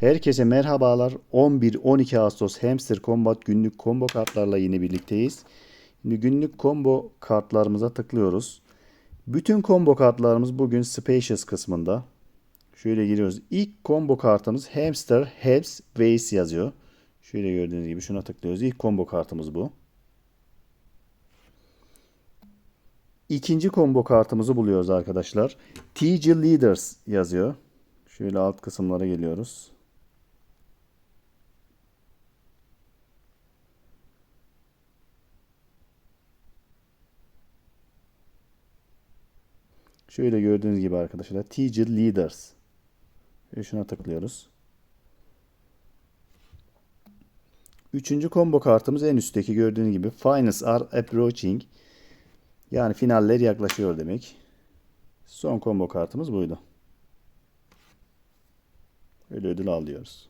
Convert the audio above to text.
Herkese merhabalar. 11-12 Ağustos Hamster Combat günlük combo kartlarla yine birlikteyiz. Şimdi günlük combo kartlarımıza tıklıyoruz. Bütün combo kartlarımız bugün Spacious kısmında. Şöyle giriyoruz. İlk combo kartımız Hamster Helps Ways yazıyor. Şöyle gördüğünüz gibi şuna tıklıyoruz. İlk combo kartımız bu. İkinci combo kartımızı buluyoruz arkadaşlar. TG Leaders yazıyor. Şöyle alt kısımlara geliyoruz. Şöyle gördüğünüz gibi arkadaşlar. Teacher Leaders. Şuna tıklıyoruz. Üçüncü combo kartımız en üstteki gördüğünüz gibi. Finals are approaching. Yani finaller yaklaşıyor demek. Son combo kartımız buydu. Öyle ödül alıyoruz.